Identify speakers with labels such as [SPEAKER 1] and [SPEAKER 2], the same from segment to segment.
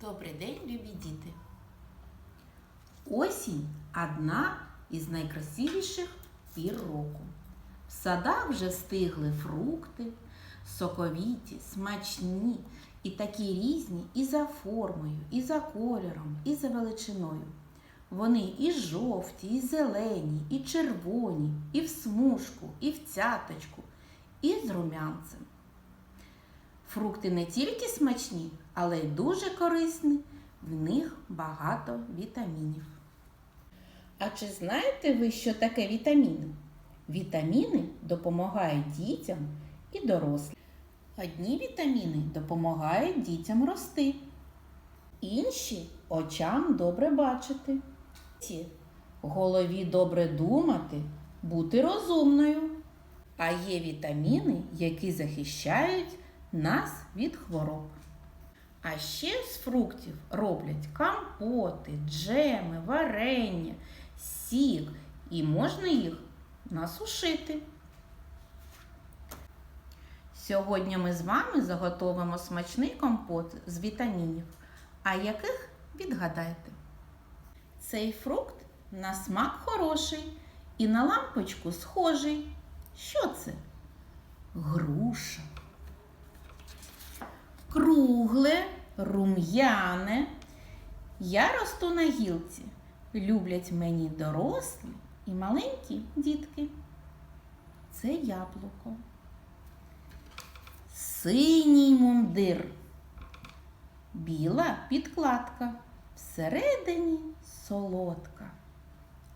[SPEAKER 1] Добрий день, любі діти!
[SPEAKER 2] Осінь одна із найкрасивіших пір року. В садах вже стигли фрукти, соковіті, смачні і такі різні і за формою, і за кольором, і за величиною. Вони і жовті, і зелені, і червоні, і в смужку, і в цяточку, і з румянцем. Фрукти не тільки смачні, але й дуже корисні. В них багато вітамінів. А чи знаєте ви, що таке вітаміни? Вітаміни допомагають дітям і дорослим. Одні вітаміни допомагають дітям рости, інші очам добре бачити. Голові добре думати, бути розумною. А є вітаміни, які захищають нас від хвороб. А ще з фруктів роблять компоти, джеми, варення, сік і можна їх насушити. Сьогодні ми з вами заготовимо смачний компот з вітамінів. А яких відгадайте? Цей фрукт на смак хороший і на лампочку схожий. Що це? Груша кругле, рум'яне. Я росту на гілці. Люблять мені дорослі і маленькі дітки. Це яблуко. Синій мундир. Біла підкладка. Всередині солодка.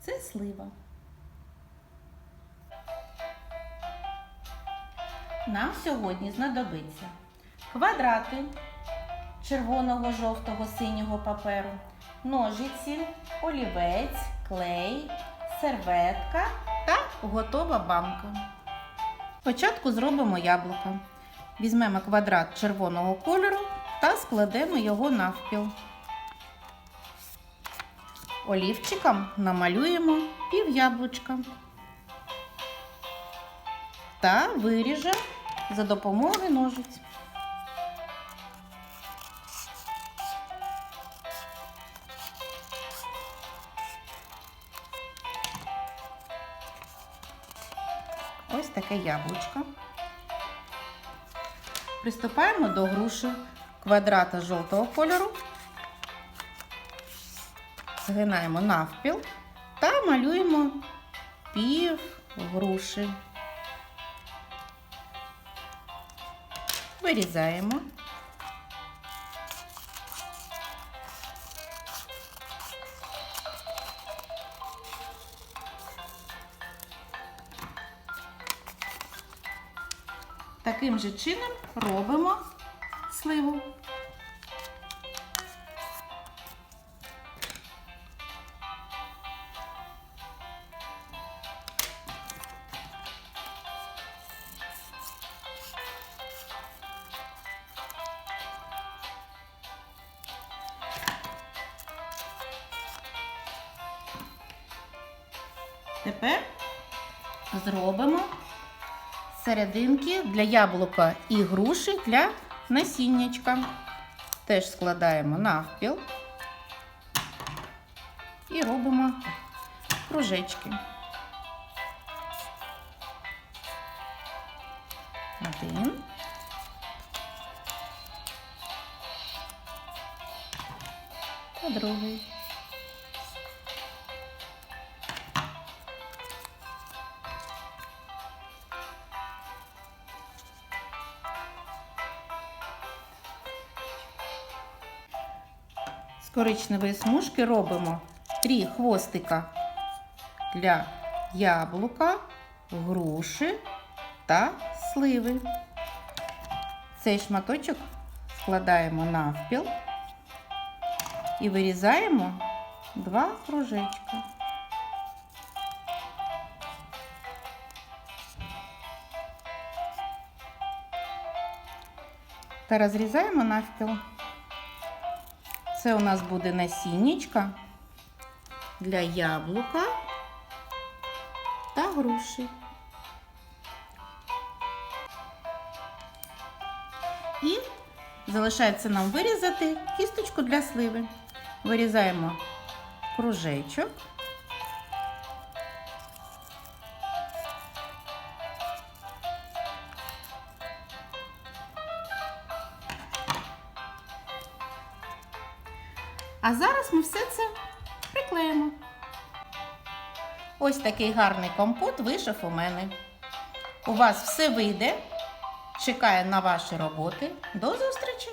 [SPEAKER 2] Це слива. Нам сьогодні знадобиться квадрати червоного, жовтого, синього паперу, ножиці, олівець, клей, серветка та готова банка. Спочатку зробимо яблуко. Візьмемо квадрат червоного кольору та складемо його навпіл. Олівчиком намалюємо пів яблучка та виріжемо за допомогою ножиць. Ось таке яблучко. Приступаємо до груші квадрата жовтого кольору. Згинаємо навпіл та малюємо пів груші. Вирізаємо. Таким же чином робимо сливу. Тепер зробимо серединки для яблука і груші для насіннячка. Теж складаємо навпіл і робимо кружечки. Один. Та другий. Коричневої смужки робимо три хвостика для яблука, груші та сливи. Цей шматочок складаємо навпіл і вирізаємо два кружечка. Та розрізаємо навпіл. Це у нас буде насіннячка для яблука та груші. І залишається нам вирізати кісточку для сливи. Вирізаємо кружечок. А зараз ми все це приклеїмо. Ось такий гарний компот вийшов у мене. У вас все вийде. Чекаю на ваші роботи. До зустрічі!